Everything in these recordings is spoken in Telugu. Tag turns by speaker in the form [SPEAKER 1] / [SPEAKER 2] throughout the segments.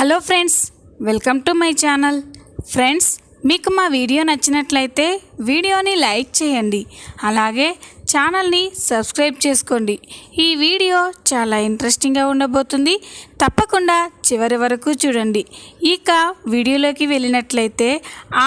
[SPEAKER 1] Hello friends welcome to my channel. Friends మీకు మా వీడియో నచ్చినట్లయితే వీడియోని లైక్ చేయండి. అలాగే ఛానల్ని సబ్స్క్రైబ్ చేసుకోండి. ఈ వీడియో చాలా ఇంట్రెస్టింగ్గా ఉండబోతుంది. తప్పకుండా చివరి వరకు చూడండి. ఇక వీడియోలోకి వెళ్ళినట్లయితే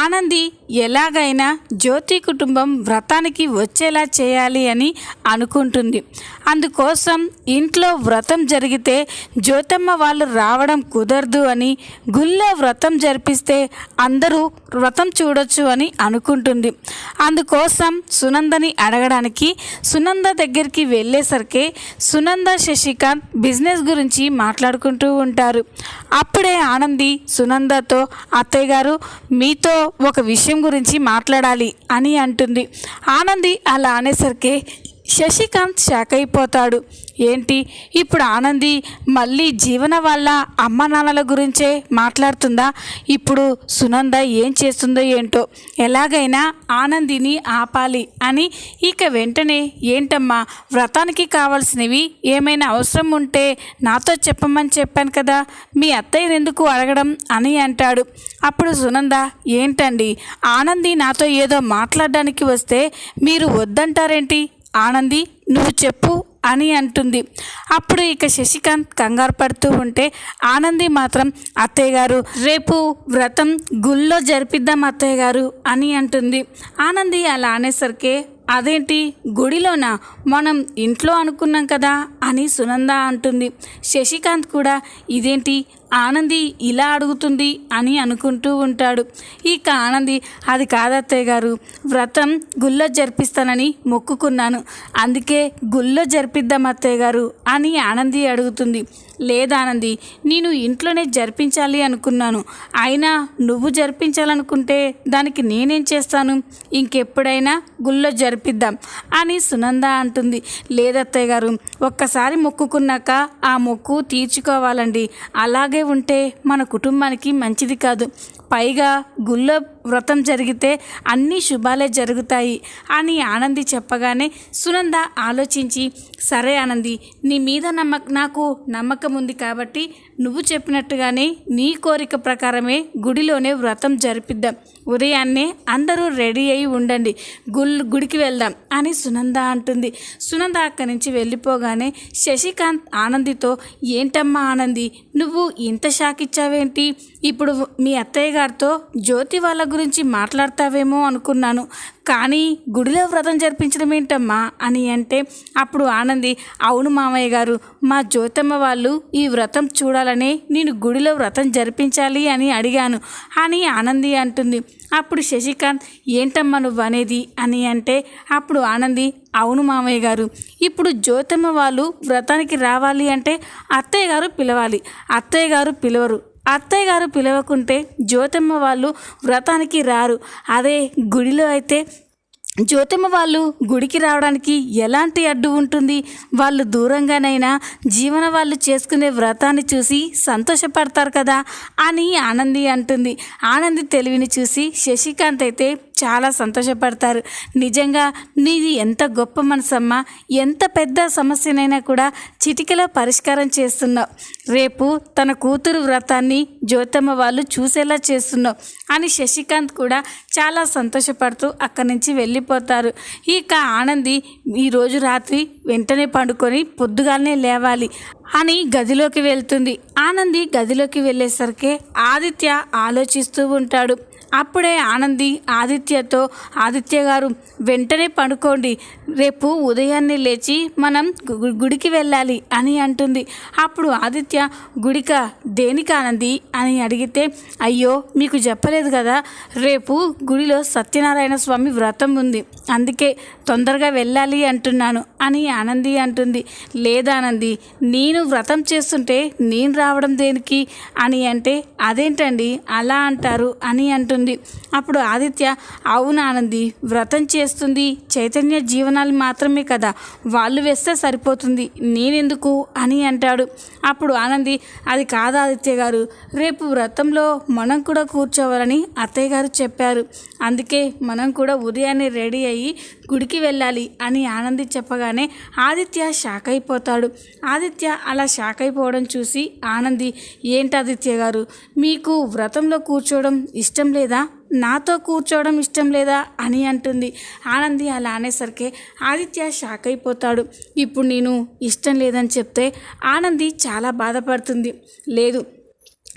[SPEAKER 1] ఆనంది ఎలాగైనా జ్యోతి కుటుంబం వ్రతానికి వచ్చేలా చేయాలి అని అనుకుంటుంది. అందుకోసం ఇంట్లో వ్రతం జరిగితే జ్యోతమ్మ వాళ్ళు రావడం కుదరదు అని గుళ్ళో వ్రతం జరిపిస్తే అందరూ వ్రతం చూడొచ్చు అని అనుకుంటుంది. అందుకోసం సునందని అడగడానికి సునంద దగ్గరికి వెళ్ళేసరికి సునంద శశికాంత్ బిజినెస్ గురించి మాట్లాడుకుంటూ ఉంటారు. అప్పుడే ఆనంది సునందతో అత్తయ్య గారు మీతో ఒక విషయం గురించి మాట్లాడాలి అని అంటుంది. ఆనంది అలా అనేసరికి శశికాంత్ షాక్ అయిపోతాడు ఏంటి? ఇప్పుడు ఆనంది మళ్ళీ జీవన వాళ్ళ అమ్మ నాన్నల గురించే మాట్లాడుతుందా? ఇప్పుడు సునంద ఏం చేస్తుందో ఏంటో? ఎలాగైనా ఆనందిని ఆపాలి అని ఇక వెంటనే ఏంటమ్మా? వ్రతానికి కావాల్సినవి ఏమైనా అవసరం ఉంటే నాతో చెప్పమని చెప్పాను కదా. మీ అత్తయ్యని ఎందుకు అడగడం అని అంటాడు. అప్పుడు సునంద ఏంటండి? ఆనంది నాతో ఏదో మాట్లాడడానికి వస్తే మీరు వద్దంటారేంటి? ఆనంది నువ్వు చెప్పు అని అంటుంది. అప్పుడు ఇక శశికాంత్ కంగారు పడుతూ ఉంటే ఆనంది మాత్రం అత్తయ్య గారు రేపు వ్రతం గుళ్ళో జరిపిద్దాం అత్తయ్య గారు అని అంటుంది. ఆనంది అలా అనేసరికి అదేంటి గుడిలోనా? మనం ఇంట్లో అనుకున్నాం కదా అని సునంద అంటుంది. శశికాంత్ కూడా ఇదేంటి ఆనంది ఇలా అడుగుతుంది అని అనుకుంటూ ఉంటాడు. ఇక ఆనంది అది కాదత్తయ్య గారు వ్రతం గుళ్ళో జరిపిస్తానని మొక్కుకున్నాను. అందుకే గుళ్ళో జరిపిద్దాం అత్తయ్య గారు అని ఆనంది అడుగుతుంది. లేదానంది నేను ఇంట్లోనే జరిపించాలి అనుకున్నాను. అయినా నువ్వు జరిపించాలనుకుంటే దానికి నేనేం చేస్తాను? ఇంకెప్పుడైనా గుళ్ళో జరిపిద్దాం అని సునంద అంటుంది. లేదత్తయ్య గారు ఒక్కసారి మొక్కుకున్నాక ఆ మొక్కు తీర్చుకోవాలండి. అలాగే ఉంటే మన కుటుంబానికి మంచిది కాదు. పైగా గుళ్ళో వ్రతం జరిగితే అన్ని శుభాలే జరుగుతాయి అని ఆనంది చెప్పగానే సునంద ఆలోచించి సరే ఆనంది నీ మీద నమ్మక నాకు నమ్మకం ఉంది కాబట్టి నువ్వు చెప్పినట్టుగానే నీ కోరిక ప్రకారమే గుడిలోనే వ్రతం జరిపిద్దాం. ఉదయాన్నే అందరూ రెడీ అయి ఉండండి. గుల్ గుడికి వెళ్దాం అని సునంద అంటుంది. సునంద అక్కడి నుంచి వెళ్ళిపోగానే శశికాంత్ ఆనందితో ఏంటమ్మా ఆనంది నువ్వు ఇంత షాక్ ఇచ్చావేంటి ఇప్పుడు మీ అత్తయ్య గారితో జ్యోతి వాళ్ళ గురించి మాట్లాడతావేమో అనుకున్నాను. కానీ గుడిలో వ్రతం జరిపించడం ఏంటమ్మా అని అంటే అప్పుడు ఆనంది అవును మామయ్య గారు మా జ్యోతమ్మ వాళ్ళు ఈ వ్రతం చూడాలని నేను గుడిలో వ్రతం జరిపించాలి అని అడిగాను అని ఆనంది అంటుంది. అప్పుడు శశికాంత్ ఏంటమ్మా నువ్వు అనేది? అని అంటే అప్పుడు ఆనంది అవును మామయ్య గారు ఇప్పుడు జ్యోతమ్మ వాళ్ళు వ్రతానికి రావాలి అంటే అత్తయ్య గారు పిలవాలి. అత్తయ్య గారు పిలవరు. అత్తయ్య గారు పిలవకుంటే జ్యోతమ్మ వాళ్ళు వ్రతానికి రారు. అదే గుడిలో అయితే జ్యోతిమ్మ వాళ్ళు గుడికి రావడానికి ఎలాంటి అడ్డు ఉంటుంది? వాళ్ళు దూరంగానైనా జీవన వాళ్ళు చేసుకునే వ్రతాన్ని చూసి సంతోషపడతారు కదా అని ఆనంది అంటుంది. ఆనంది తెలివిని చూసి శశికాంత్ అయితే చాలా సంతోషపడతారు. నిజంగా నీది ఎంత గొప్ప మనసమ్మా. ఎంత పెద్ద సమస్యనైనా కూడా చిటికలో పరిష్కారం చేస్తున్నావు. రేపు తన కూతురు వ్రతాన్ని జ్యోతమ్మ వాళ్ళు చూసేలా చేస్తున్నావు అని శశికాంత్ కూడా చాలా సంతోషపడుతూ అక్కడి నుంచి వెళ్ళిపోతారు. ఇక ఆనంది ఈరోజు రాత్రి వెంటనే పండుకొని పొద్దుగాలనే లేవాలి అని గదిలోకి వెళ్తుంది. ఆనంది గదిలోకి వెళ్ళేసరికి ఆదిత్య ఆలోచిస్తూ ఉంటాడు. అప్పుడే ఆనంది ఆదిత్యతో ఆదిత్య గారు వెంటనే పడుకోండి. రేపు ఉదయాన్నే లేచి మనం గు- గుడికి వెళ్ళాలి అని అంటుంది. అప్పుడు ఆదిత్య గుడిక దేనికి ఆనంది? అని అడిగితే అయ్యో మీకు చెప్పలేదు కదా రేపు గుడిలో సత్యనారాయణ స్వామి వ్రతం ఉంది. అందుకే తొందరగా వెళ్ళాలి అంటున్నాను అని ఆనంది అంటుంది. లేదానంది నేను వ్రతం చేస్తుంటే నేను రావడం దేనికి? అని అంటే అదేంటండి అలా అంటారు అని అంటుంది. అప్పుడు ఆదిత్య అవును ఆనంది వ్రతం చేస్తుంది. చైతన్య జీవనాలు మాత్రమే కదా వాళ్ళు వేస్తే సరిపోతుంది. నేనెందుకు? అని అంటాడు. అప్పుడు ఆనంది అది కాదు ఆదిత్య గారు రేపు వ్రతంలో మనం కూడా కూర్చోవాలని అత్తయ్య గారు చెప్పారు. అందుకే మనం కూడా ఉదయాన్నే రెడీ అయ్యి గుడికి వెళ్ళాలి అని ఆనంది చెప్పగానే ఆదిత్య షాక్ అయిపోతాడు. ఆదిత్య అలా షాక్ అయిపోవడం చూసి ఆనంది ఏంటి ఆదిత్య గారు మీకు వ్రతంలో కూర్చోవడం ఇష్టం లేదా? నాతో కూర్చోవడం ఇష్టం లేదా? అని అంటుంది. ఆనంది అలా అనేసరికి ఆదిత్య షాక్ అయిపోతాడు. ఇప్పుడు నేను ఇష్టం లేదని చెప్తే ఆనంది చాలా బాధపడుతుంది. లేదు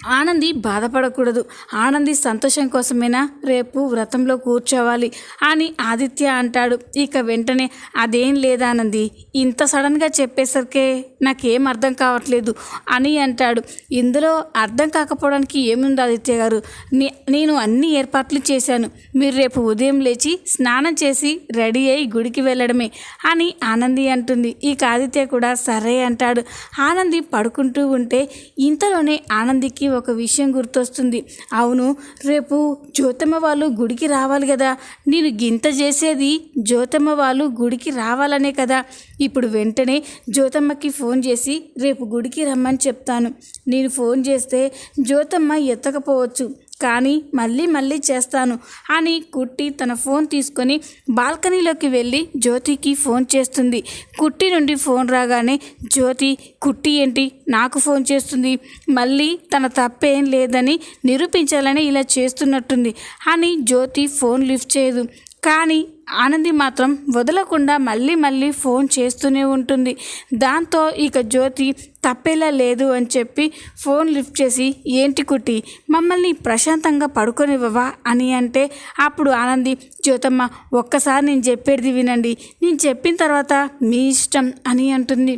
[SPEAKER 1] ఆనంది బాధపడకూడదు. ఆనంది సంతోషం కోసమేనా? రేపు వ్రతంలో కూర్చోవాలి అని ఆదిత్య అంటాడు. ఇక వెంటనే అదేం లేదానంది ఇంత సడన్గా చెప్పేసరికే నాకేం అర్థం కావట్లేదు అని అంటాడు. ఇందులో అర్థం కాకపోవడానికి ఏముంది ఆదిత్య గారు? నే- నేను అన్ని ఏర్పాట్లు చేశాను. మీరు రేపు ఉదయం లేచి స్నానం చేసి రెడీ అయి గుడికి వెళ్ళడమే అని ఆనంది అంటుంది. ఇక ఆదిత్య కూడా సరే అంటాడు. ఆనంది పడుకుంటూ ఉంటే ఇంతలోనే ఆనందికి ఒక విషయం గుర్తొస్తుంది. అవును రేపు జ్యోతమ్మ వాళ్ళు గుడికి రావాలి కదా. నేను గింత చేసేది జ్యోతమ్మ వాళ్ళు గుడికి రావాలనే కదా. ఇప్పుడు వెంటనే జ్యోతమ్మకి ఫోన్ చేసి రేపు గుడికి రమ్మని చెప్తాను. నేను ఫోన్ చేస్తే జ్యోతమ్మ ఎత్తకపోవచ్చు. కానీ మళ్ళీ మళ్ళీ చేస్తాను అని కుట్టి తన ఫోన్ తీసుకొని బాల్కనీలోకి వెళ్ళి జ్యోతికి ఫోన్ చేస్తుంది. కుట్టి నుండి ఫోన్ రాగానే జ్యోతి కుట్టి ఏంటి? నాకు ఫోన్ చేస్తుంది. మళ్ళీ తన తప్పేం లేదని నిరూపించాలని ఇలా చేస్తున్నట్టుంది అని జ్యోతి ఫోన్ లిఫ్ట్ చేయదు. కానీ ఆనంది మాత్రం వదలకుండా మళ్ళీ మళ్ళీ ఫోన్ చేస్తూనే ఉంటుంది. దాంతో ఇక జ్యోతి తప్పేలా లేదు అని చెప్పి ఫోన్ లిఫ్ట్ చేసి ఏంటి కుట్టి మమ్మల్ని ప్రశాంతంగా పడుకొనివ్వవా? అని అంటే అప్పుడు ఆనంది జ్యోతమ్మ ఒక్కసారి నేను చెప్పేది వినండి. నేను చెప్పిన తర్వాత మీ ఇష్టం అని అంటుంది.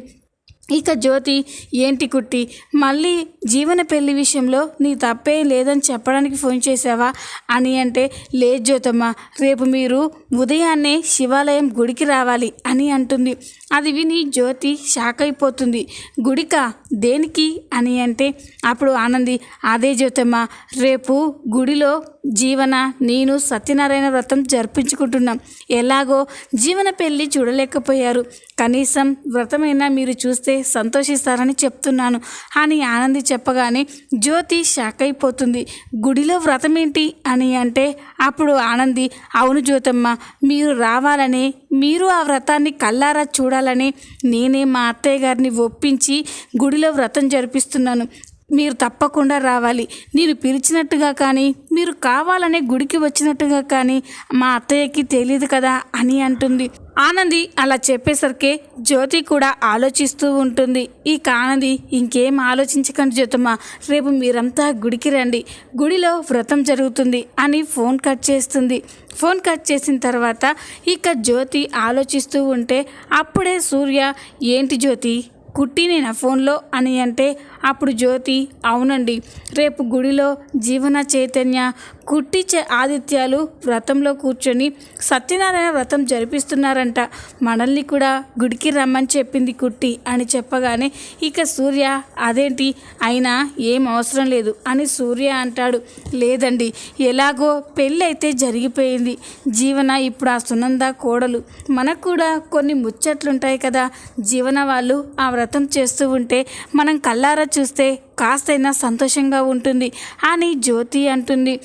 [SPEAKER 1] ఇక జ్యోతి ఏంటి కుట్టి? మళ్ళీ జీవన పెళ్ళి విషయంలో నీ తప్పేం లేదని చెప్పడానికి ఫోన్ చేసావా అని అంటే లేదు జ్యోతమ్మ రేపు మీరు ఉదయాన్నే శివాలయం గుడికి రావాలి అని అంటుంది. అది విని జ్యోతి షాక్ అయిపోతుంది. గుడిక దేనికి అని అంటే అప్పుడు ఆనంది అదే జ్యోతమ్మ రేపు గుడిలో జీవన నేను సత్యనారాయణ వ్రతం జరిపించుకుంటున్నాం. ఎలాగో జీవన పెళ్ళి చూడలేకపోయారు. కనీసం వ్రతమైనా మీరు చూస్తే సంతోషిస్తారని చెప్తున్నాను. అని ఆనంది చెప్పగానే జ్యోతి షాక్ అయిపోతుంది. గుడిలో వ్రతం ఏంటి అని అంటే అప్పుడు ఆనంది అవును జ్యోతమ్మ మీరు రావాలని మీరు ఆ వ్రతాన్ని కల్లారా చూడాలని నేనే మా అత్తయ్య గారిని ఒప్పించి గుడిలో వ్రతం జరిపిస్తున్నాను. మీరు తప్పకుండా రావాలి. నేను పిలిచినట్టుగా కానీ మీరు కావాలనే గుడికి వచ్చినట్టుగా కానీ మా అత్తయ్యకి తెలియదు కదా అని అంటుంది. ఆనంది అలా చెప్పేసరికి జ్యోతి కూడా ఆలోచిస్తూ ఉంటుంది. ఇక ఆనంది ఇంకేం ఆలోచించకండి జ్యోతమ్మ. రేపు మీరంతా గుడికి రండి. గుడిలో వ్రతం జరుగుతుంది అని ఫోన్ కట్ చేస్తుంది. ఫోన్ కట్ చేసిన తర్వాత ఇక జ్యోతి ఆలోచిస్తూ ఉంటే అప్పుడే సూర్య ఏంటి జ్యోతి? కుట్టి నేను ఫోన్లో అని అంటే అప్పుడు జ్యోతి అవునండి రేపు గుడిలో జీవన చైతన్య కుట్టి చే ఆదిత్యాలు వ్రతంలో కూర్చొని సత్యనారాయణ వ్రతం జరిపిస్తున్నారంట. మనల్ని కూడా గుడికి రమ్మని చెప్పింది కుట్టి అని చెప్పగానే ఇక సూర్య అదేంటి? అయినా ఏం అవసరం లేదు అని సూర్య అంటాడు. లేదండి ఎలాగో పెళ్ళి అయితే జరిగిపోయింది. జీవన ఇప్పుడు ఆ సునంద కోడలు. మనకు కూడా కొన్ని ముచ్చట్లుంటాయి కదా. జీవన వాళ్ళు ఆ వ్రతం చేస్తూ ఉంటే మనం కల్లారా చూస్తే కాస్తైనా సంతోషంగా ఉంటుంది అని జ్యోతి అంటుంది.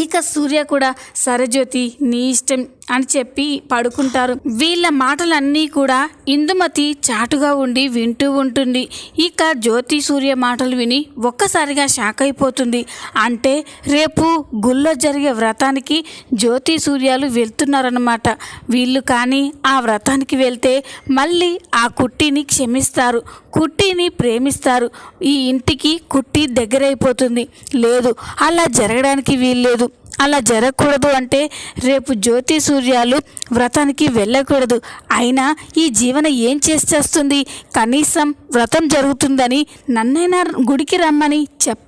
[SPEAKER 1] ఇక సూర్య కూడా సరజ్యోతి నీ ఇష్టం అని చెప్పి పడుకుంటారు. వీళ్ళ మాటలన్నీ కూడా ఇందుమతి చాటుగా ఉండి వింటూ ఉంటుంది. ఇక జ్యోతి సూర్య మాటలు విని ఒక్కసారిగా షాక్ అయిపోతుంది. అంటే రేపు గుళ్ళో జరిగే వ్రతానికి జ్యోతి సూర్యాలు వెళ్తున్నారన్నమాట. వీళ్ళు కానీ ఆ వ్రతానికి వెళ్తే మళ్ళీ ఆ కుట్టిని క్షమిస్తారు. కుట్టిని ప్రేమిస్తారు. ఈ ఇంటికి కుట్టి దగ్గరైపోతుంది. లేదు అలా జరగడానికి వీల్లేదు. అలా జరగకూడదు అంటే రేపు జ్యోతి సూర్యాలు వ్రతానికి వెళ్ళకూడదు. అయినా ఈ జీవన ఏం చేసేస్తుంది కనీసం వ్రతం జరుగుతుందని నన్నైనా గుడికి రమ్మని చెప్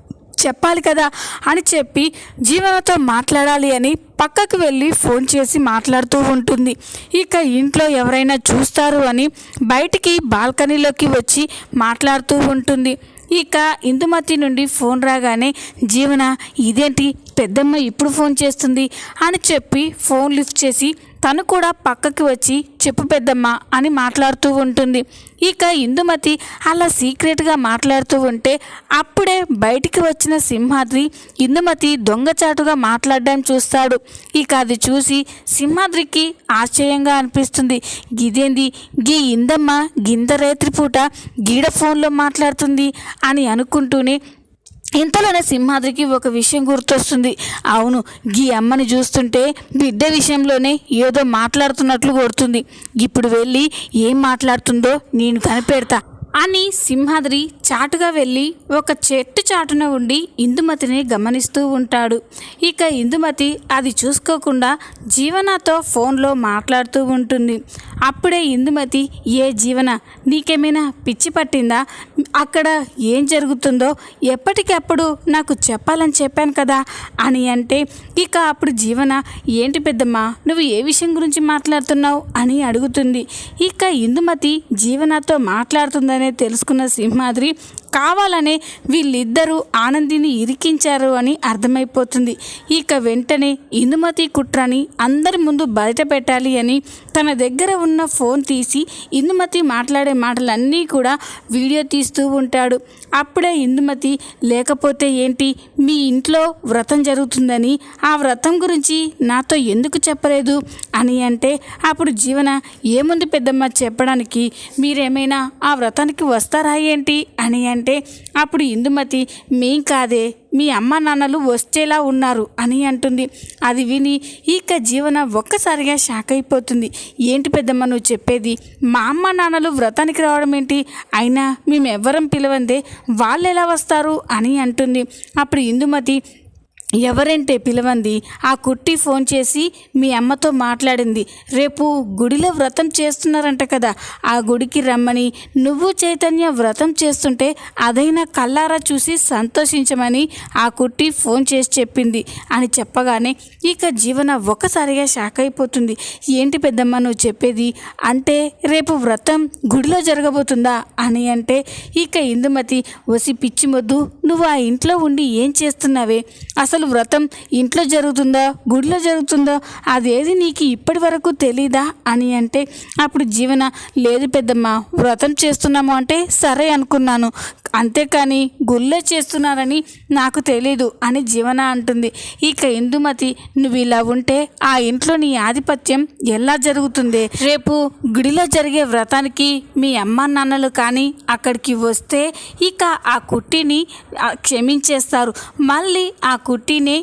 [SPEAKER 1] చెప్పాలి కదా? అని చెప్పి జీవనతో మాట్లాడాలి అని పక్కకు వెళ్ళి ఫోన్ చేసి మాట్లాడుతూ ఉంటుంది. ఇక ఇంట్లో ఎవరైనా చూస్తారు అని బయటికి బాల్కనీలోకి వచ్చి మాట్లాడుతూ ఉంటుంది. ఇక ఇందుమతి నుండి ఫోన్ రాగానే జీవన ఇదేంటి? పెద్దమ్మ ఇప్పుడు ఫోన్ చేస్తుంది అని చెప్పి ఫోన్ లిఫ్ట్ చేసి తను కూడా పక్కకి వచ్చి చెప్పు పెద్దమ్మ అని మాట్లాడుతూ ఉంటుంది. ఇక ఇందుమతి అలా సీక్రెట్గా మాట్లాడుతూ ఉంటే అప్పుడే బయటికి వచ్చిన సింహాద్రి ఇందుమతి దొంగచాటుగా మాట్లాడడం చూస్తాడు. ఇక అది చూసి సింహాద్రికి ఆశ్చర్యంగా అనిపిస్తుంది. గిదేంది గీ ఇందమ్మ గింద పూట గీడ ఫోన్లో మాట్లాడుతుంది అని అనుకుంటూనే ఇంతలోనే సింహాద్రికి ఒక విషయం గుర్తొస్తుంది. అవును గీ అమ్మని చూస్తుంటే బిడ్డ విషయంలోనే ఏదో మాట్లాడుతున్నట్లు కొడుతుంది. ఇప్పుడు వెళ్ళి ఏం మాట్లాడుతుందో నేను కనిపెడతా. అని సింహాద్రి చాటుగా వెళ్ళి ఒక చెట్టు చాటున ఉండి ఇందుమతిని గమనిస్తూ ఉంటాడు. ఇక ఇందుమతి అది చూసుకోకుండా జీవనతో ఫోన్లో మాట్లాడుతూ ఉంటుంది. అప్పుడే ఇందుమతి ఏ జీవన నీకేమైనా పిచ్చి పట్టిందా? అక్కడ ఏం జరుగుతుందో ఎప్పటికప్పుడు నాకు చెప్పాలని చెప్పాను కదా అని అంటే ఇక అప్పుడు జీవన ఏంటి పెద్దమ్మా నువ్వు ఏ విషయం గురించి మాట్లాడుతున్నావు? అని అడుగుతుంది. ఇక ఇందుమతి జీవనతో మాట్లాడుతుందని అని తెలుసుకున్న సింహాద్రి కావాలనే వీళ్ళిద్దరూ ఆనందిని ఇరికించారు అని అర్థమైపోతుంది. ఇక వెంటనే ఇందుమతి కుట్రని అందరి ముందు బయట పెట్టాలి అని తన దగ్గర ఉన్న ఫోన్ తీసి ఇందుమతి మాట్లాడే మాటలన్నీ కూడా వీడియో తీస్తూ ఉంటాడు. అప్పుడే ఇందుమతి లేకపోతే ఏంటి? మీ ఇంట్లో వ్రతం జరుగుతుందని ఆ వ్రతం గురించి నాతో ఎందుకు చెప్పలేదు? అని అంటే అప్పుడు జీవన ఏముంది పెద్దమ్మ చెప్పడానికి? మీరేమైనా ఆ వ్రతానికి వస్తారా ఏంటి? అని అంటే అంటే అప్పుడు ఇందుమతి మేం కాదే మీ అమ్మ నాన్నలు వచ్చేలా ఉన్నారు అని అంటుంది. అది విని ఇక జీవన ఒక్కసారిగా షాక్ అయిపోతుంది. ఏంటి పెద్దమ్మ నువ్వు చెప్పేది? మా అమ్మ నాన్నలు వ్రతానికి రావడం ఏంటి? అయినా మేమెవ్వరం పిలవందే వాళ్ళు ఎలా వస్తారు? అని అంటుంది. అప్పుడు ఇందుమతి ఎవరంటే పిలవంది. ఆ కుట్టి ఫోన్ చేసి మీ అమ్మతో మాట్లాడింది. రేపు గుడిలో వ్రతం చేస్తున్నారంట కదా. ఆ గుడికి రమ్మని నువ్వు చైతన్య వ్రతం చేస్తుంటే అదైనా కల్లారా చూసి సంతోషించమని ఆ కుట్టి ఫోన్ చేసి చెప్పింది. అని చెప్పగానే ఇక జీవన ఒక్కసారిగా షాక్ అయిపోతుంది. ఏంటి పెద్దమ్మ నువ్వు చెప్పేది? అంటే రేపు వ్రతం గుడిలో జరగబోతుందా? అని అంటే ఇక ఇందుమతి వసి పిచ్చిమొద్దు నువ్వు ఆ ఇంట్లో ఉండి ఏం చేస్తున్నావే? అసలు అసలు వ్రతం ఇంట్లో జరుగుతుందా? గుడిలో జరుగుతుందో? అదేది నీకు ఇప్పటి వరకు తెలీదా? అని అంటే అప్పుడు జీవన లేదు పెద్దమ్మ వ్రతం చేస్తున్నాము అంటే సరే అనుకున్నాను. అంతేకాని గుళ్ళో చేస్తున్నారని నాకు తెలీదు అని జీవన అంటుంది. ఇక ఇందుమతి నువ్వు ఇలా ఉంటే ఆ ఇంట్లో నీ ఆధిపత్యం ఎలా జరుగుతుంది? రేపు గుడిలో జరిగే వ్రతానికి మీ అమ్మ నాన్నలు కానీ అక్కడికి వస్తే ఇక ఆ కుట్టిని క్షమించేస్తారు. మళ్ళీ ఆ కుట్టి కుట్టిని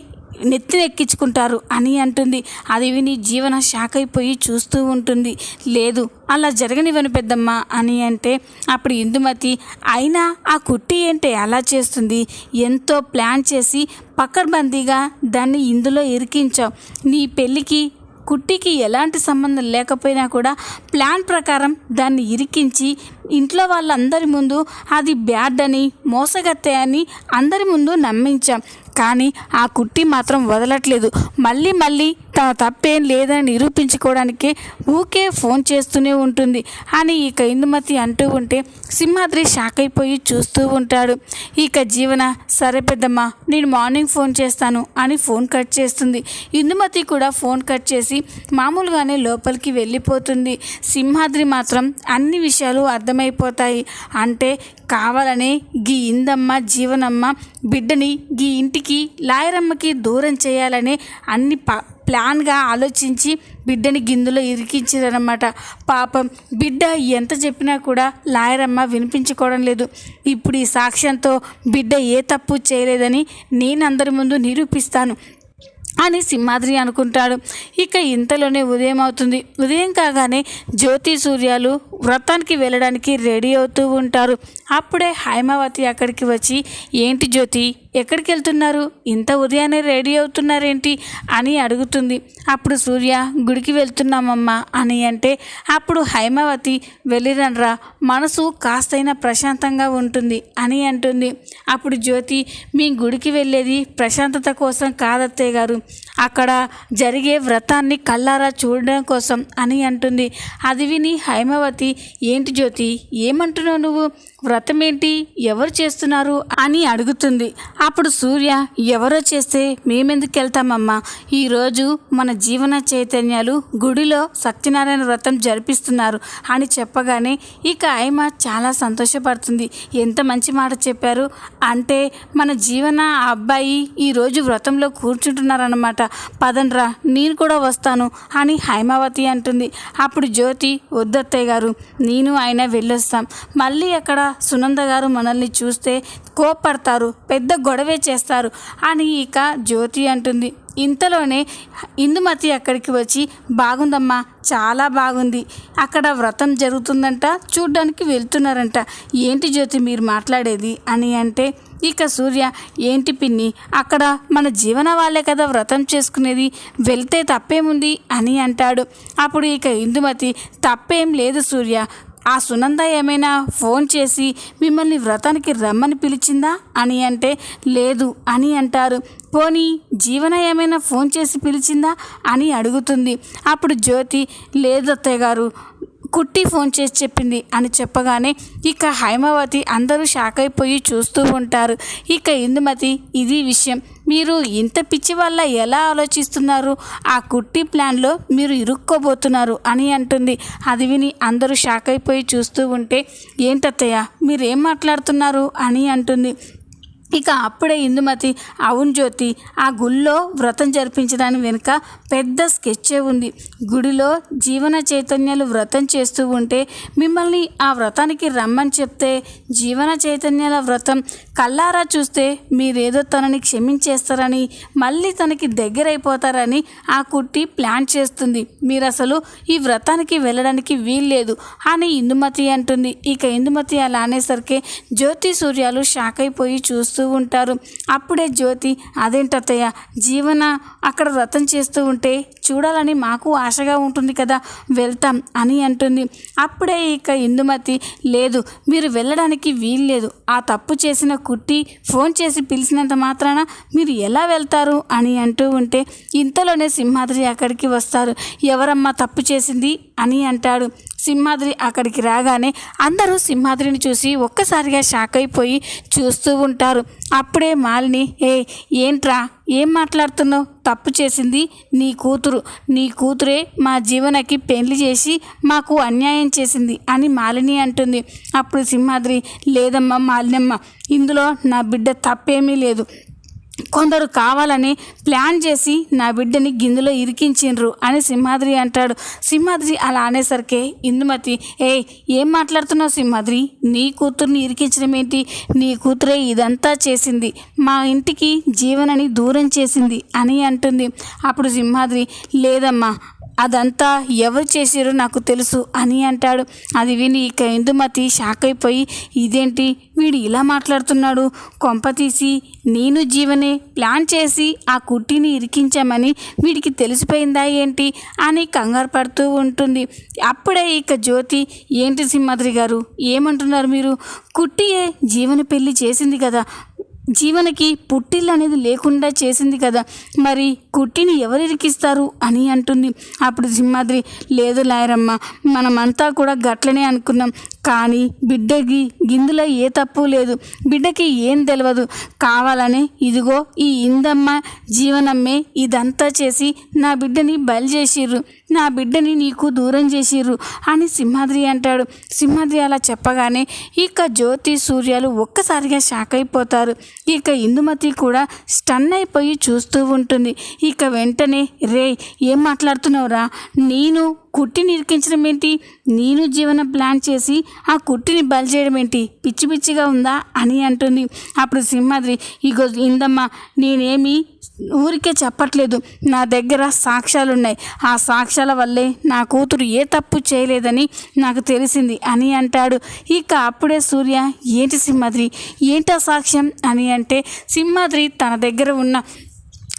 [SPEAKER 1] నెత్తినెక్కించుకుంటారు అని అంటుంది. అది విని జీవన షాక్ అయిపోయి చూస్తూ ఉంటుంది. లేదు అలా జరగనివ్వను పెద్దమ్మ అని అంటే అప్పుడు ఇందుమతి అయినా ఆ కుట్టి ఏంటి అలా చేస్తుంది? ఎంతో ప్లాన్ చేసి పక్కడ్బందీగా దాన్ని ఇందులో ఇరికించావు. నీ పెళ్ళికి కుట్టికి ఎలాంటి సంబంధం లేకపోయినా కూడా ప్లాన్ ప్రకారం దాన్ని ఇరికించి ఇంట్లో వాళ్ళందరి ముందు అది బ్యాడ్ అని మోసగత్తే అని అందరి ముందు నమ్మించాం. కానీ ఆ కుట్టి మాత్రం వదలట్లేదు. మళ్ళీ మళ్ళీ తన తప్పేం లేదని నిరూపించుకోవడానికి ఊకే ఫోన్ చేస్తూనే ఉంటుంది. అని ఇక ఇందుమతి అంటూ ఉంటే సింహాద్రి షాక్ అయిపోయి చూస్తూ ఉంటాడు. ఇక జీవన సరే పెద్దమ్మా నేను మార్నింగ్ ఫోన్ చేస్తాను అని ఫోన్ కట్ చేస్తుంది. ఇందుమతి కూడా ఫోన్ కట్ చేసి మామూలుగానే లోపలికి వెళ్ళిపోతుంది. సింహాద్రి మాత్రం అన్ని విషయాలు అర్థం అర్థమైపోతాయి. అంటే కావాలనే గీ ఇందమ్మ జీవనమ్మ బిడ్డని గీ ఇంటికి లాయరమ్మకి దూరం చేయాలని అన్ని ప ప్లాన్గా ఆలోచించి బిడ్డని గిందులో ఇరికించారనమాట పాపం బిడ్డ ఎంత చెప్పినా కూడా లాయరమ్మ వినిపించుకోవడం లేదు. ఇప్పుడు ఈ సాక్ష్యంతో బిడ్డ ఏ తప్పు చేయలేదని నేను అందరి ముందు నిరూపిస్తాను. అని సింహాద్రి అనుకుంటాడు. ఇక ఇంతలోనే ఉదయం అవుతుంది. ఉదయం కాగానే జ్యోతి సూర్యాలు వ్రతానికి వెళ్ళడానికి రెడీ అవుతూ ఉంటారు. అప్పుడే హైమావతి అక్కడికి వచ్చి ఏంటి జ్యోతి ఎక్కడికి వెళ్తున్నారు ఇంత ఉదయాన్నే రెడీ అవుతున్నారేంటి? అని అడుగుతుంది. అప్పుడు సూర్య గుడికి వెళ్తున్నామమ్మా అని అంటే అప్పుడు హైమావతి వెళ్ళిరనరా మనసు కాస్తైనా ప్రశాంతంగా ఉంటుంది అని అంటుంది. అప్పుడు జ్యోతి మీ గుడికి వెళ్ళేది ప్రశాంతత కోసం కాదత్తయ్య గారు. అక్కడ జరిగే వ్రతాన్ని కల్లారా చూడడం కోసం అని అంటుంది. అది విని హైమావతి ఏంటి జ్యోతి ఏమంటున్నావు నువ్వు? వ్రతం ఏంటి ఎవరు చేస్తున్నారు? అని అడుగుతుంది. అప్పుడు సూర్య ఎవరో చేస్తే మేమెందుకు వెళ్తామమ్మా? ఈరోజు మన జీవన చైతన్యాలు గుడిలో సత్యనారాయణ వ్రతం జరిపిస్తున్నారు అని చెప్పగానే ఇక ఆయమ చాలా సంతోషపడుతుంది. ఎంత మంచి మాట చెప్పారు. అంటే మన జీవన అబ్బాయి ఈరోజు వ్రతంలో కూర్చుంటున్నారన్నమాట. పదండ్రా నేను కూడా వస్తాను అని హైమావతి అంటుంది. అప్పుడు జ్యోతి వద్దత్తయ్య గారు నేను ఆయన వెళ్ళొస్తాం. మళ్ళీ అక్కడ సునంద గారు మనల్ని చూస్తే కోప్పడతారు పెద్ద గొడవే చేస్తారు అని ఇక జ్యోతి అంటుంది. ఇంతలోనే ఇందుమతి అక్కడికి వచ్చి బాగుందమ్మా చాలా బాగుంది. అక్కడ వ్రతం జరుగుతుందంట చూడ్డానికి వెళ్తున్నారంట. ఏంటి జ్యోతి మీరు మాట్లాడేది? అని అంటే ఇక సూర్య ఏంటి పిన్ని? అక్కడ మన జీవన వాళ్ళే కదా వ్రతం చేసుకునేది. వెళ్తే తప్పేముంది? అని అంటాడు. అప్పుడు ఇక ఇందుమతి తప్పేం లేదు సూర్య. ఆ సునంద ఏమైనా ఫోన్ చేసి మిమ్మల్ని వ్రతానికి రమ్మని పిలిచిందా? అని అంటే లేదు అని అంటారు. పోనీ జీవన ఏమైనా ఫోన్ చేసి పిలిచిందా? అని అడుగుతుంది. అప్పుడు జ్యోతి లేదు అత్తయ్య గారు కుట్టి ఫోన్ చేసి చెప్పింది అని చెప్పగానే ఇక హైమావతి అందరూ షాక్ అయిపోయి చూస్తూ ఉంటారు. ఇక ఇందుమతి ఇది విషయం. మీరు ఇంత పిచ్చి వల్ల ఎలా ఆలోచిస్తున్నారు? ఆ కుట్టి ప్లాన్లో మీరు ఇరుక్కోబోతున్నారు అని అంటుంది. అది విని అందరూ షాక్ అయిపోయి చూస్తూ ఉంటే ఏంటత్తయ్య మీరేం మాట్లాడుతున్నారు? అని అంటుంది. ఇక అప్పుడే ఇందుమతి అవును జ్యోతి ఆ గుళ్ళో వ్రతం జరిపించడానికి వెనుక పెద్ద స్కెచ్చే ఉంది. గుడిలో జీవన చైతన్యాలు వ్రతం చేస్తూ ఉంటే మిమ్మల్ని ఆ వ్రతానికి రమ్మని చెప్తే జీవన చైతన్యాల వ్రతం కల్లారా చూస్తే మీరేదో తనని క్షమించేస్తారని మళ్ళీ తనకి దగ్గరైపోతారని ఆ కుట్టి ప్లాన్ చేస్తుంది. మీరు అసలు ఈ వ్రతానికి వెళ్ళడానికి వీల్లేదు అని ఇందుమతి అంటుంది. ఇక ఇందుమతి అలా అనేసరికి జ్యోతి సూర్యాలు షాక్ అయిపోయి చూస్తూ ఉంటారు. అప్పుడే జ్యోతి అదేంటత్తయ్య జీవన అక్కడ వ్రతం చేస్తూ ఉంటే చూడాలని మాకు ఆశగా ఉంటుంది కదా వెళ్తాం అని అంటుంది. అప్పుడే ఇక ఇందుమతి లేదు మీరు వెళ్ళడానికి వీల్లేదు. ఆ తప్పు చేసిన కుట్టి ఫోన్ చేసి పిలిచినంత మాత్రాన మీరు ఎలా వెళ్తారు? అని అంటూ ఉంటే ఇంతలోనే సింహాద్రి అక్కడికి వస్తారు. ఎవరమ్మా తప్పు చేసింది? అని అంటాడు. సింహాద్రి అక్కడికి రాగానే అందరూ సింహాద్రిని చూసి ఒక్కసారిగా షాక్ అయిపోయి చూస్తూ ఉంటారు. అప్పుడే మాలిని ఏ ఏంట్రా? ఏం మాట్లాడుతున్నావు? తప్పు చేసింది నీ కూతురు. నీ కూతురే మా జీవనకి పెళ్ళి చేసి మాకు అన్యాయం చేసింది అని మాలిని అంటుంది. అప్పుడు సింహాద్రి లేదమ్మా మాలినమ్మ ఇందులో నా బిడ్డ తప్పేమీ లేదు. కొందరు కావాలని ప్లాన్ చేసి నా బిడ్డని గిందులో ఇరికించిండ్రు అని సింహాద్రి అంటాడు. సింహాద్రి అలా అనేసరికి ఇందుమతి ఏ ఏం మాట్లాడుతున్నావు సింహాద్రి? నీ కూతుర్ని ఇరికించడం ఏంటి? నీ కూతురే ఇదంతా చేసింది. మా ఇంటికి జీవనని దూరం చేసింది అని అంటుంది. అప్పుడు సింహాద్రి లేదమ్మా అదంతా ఎవరు చేసారో నాకు తెలుసు అని అంటాడు. అది విని ఇక ఇందుమతి షాక్ అయిపోయి ఇదేంటి? వీడు ఇలా మాట్లాడుతున్నాడు? కొంప తీసి నేను జీవనే ప్లాన్ చేసి ఆ కుట్టిని ఇరికించామని వీడికి తెలిసిపోయిందా ఏంటి? అని కంగారు పడుతూ ఉంటుంది. అప్పుడే ఇక జ్యోతి ఏంటి సింహాద్రి గారు? ఏమంటున్నారు మీరు? కుట్టియే జీవన పెళ్ళి చేసింది కదా. జీవనకి పుట్టిల్లు అనేది లేకుండా చేసింది కదా. మరి కుట్టిని ఎవరు ఇరికిస్తారు అని అంటుంది. అప్పుడు సింహాద్రి లేదు లాయరమ్మ మనమంతా కూడా గట్లనే అనుకున్నాం. కానీ బిడ్డకి గిందులో ఏ తప్పు లేదు. బిడ్డకి ఏం తెలియదు కావాలని ఇదిగో ఈ ఇందమ్మ జీవనమ్మే ఇదంతా చేసి నా బిడ్డని బయలుచేసిర్రు నా బిడ్డని నీకు దూరం చేసిర్రు అని సింహాద్రి అంటాడు. సింహాద్రి అలా చెప్పగానే ఇక జ్యోతి సూర్యాలు ఒక్కసారిగా షాక్ అయిపోతారు. ఇక ఇందుమతి కూడా స్టన్ అయిపోయి చూస్తూ ఉంటుంది. ఇక వెంటనే రే ఏం మాట్లాడుతున్నావురా? నేను కుట్టిని ఇరికించడం ఏంటి? నేను జీవన ప్లాన్ చేసి ఆ కుట్టిని బలి చేయడం ఏంటి? పిచ్చి పిచ్చిగా ఉందా? అని అంటుంది. అప్పుడు సింహాద్రి ఇగో ఇందమ్మ నేనేమి ఊరికే చెప్పట్లేదు. నా దగ్గర సాక్ష్యాలు ఉన్నాయి ఆ సాక్ష్యాల వల్లే నా కూతురు ఏ తప్పు చేయలేదని నాకు తెలిసింది అని అంటాడు. ఇక అప్పుడే సూర్య ఏంటి సింహాద్రి? ఏంటా సాక్ష్యం? అని అంటే సింహాద్రి తన దగ్గర ఉన్న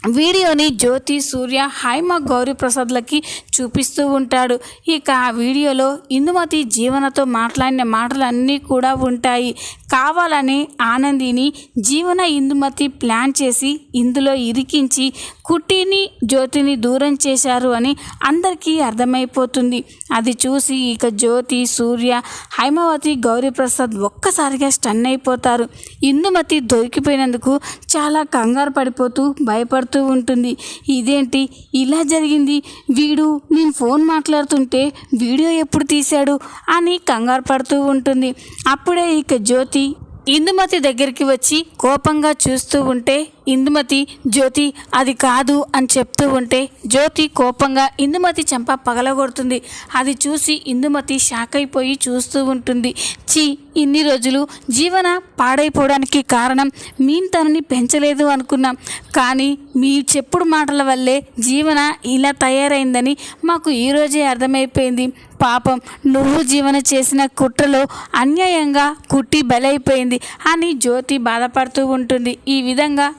[SPEAKER 1] వీడియోని జ్యోతి సూర్య హైమ గౌరీప్రసాద్లకి చూపిస్తూ ఉంటాడు. ఇక ఆ వీడియోలో ఇందుమతి జీవనతో మాట్లాడిన మాటలన్నీ కూడా ఉంటాయి. కావాలని ఆనందిని జీవన ఇందుమతి ప్లాన్ చేసి ఇందులో ఇరికించి కుట్టిని జ్యోతిని దూరం చేశారు అని అందరికీ అర్థమైపోతుంది. అది చూసి ఇక జ్యోతి సూర్య హైమవతి గౌరీప్రసాద్ ఒక్కసారిగా స్టన్ అయిపోతారు. ఇందుమతి దొరికిపోయినందుకు చాలా కంగారు పడిపోతూ భయపడుతూ ఉంటుంది. ఇదేంటి? ఇలా జరిగింది. వీడు నేను ఫోన్ మాట్లాడుతుంటే వీడియో ఎప్పుడు తీశాడు అని కంగారు పడుతూ ఉంటుంది. అప్పుడే ఇక జ్యోతి ఇందుమతి దగ్గరికి వచ్చి కోపంగా చూస్తూ ఉంటే ఇందుమతి జ్యోతి అది కాదు అని చెప్తూ ఉంటే జ్యోతి కోపంగా ఇందుమతి చెంప పగలగొడుతుంది. అది చూసి ఇందుమతి షాక్ అయిపోయి చూస్తూ ఉంటుంది. చీ ఇన్ని రోజులు జీవన పాడైపోవడానికి కారణం మేము తనని పెంచలేదు అనుకున్నాం. కానీ మీ చెప్పుడు మాటల వల్లే జీవన ఇలా తయారైందని మాకు ఈరోజే అర్థమైపోయింది. పాపం నువ్వు జీవన చేసిన కుట్రలో అన్యాయంగా కుట్టి బలైపోయింది అని జ్యోతి బాధపడుతూ ఉంటుంది. ఈ విధంగా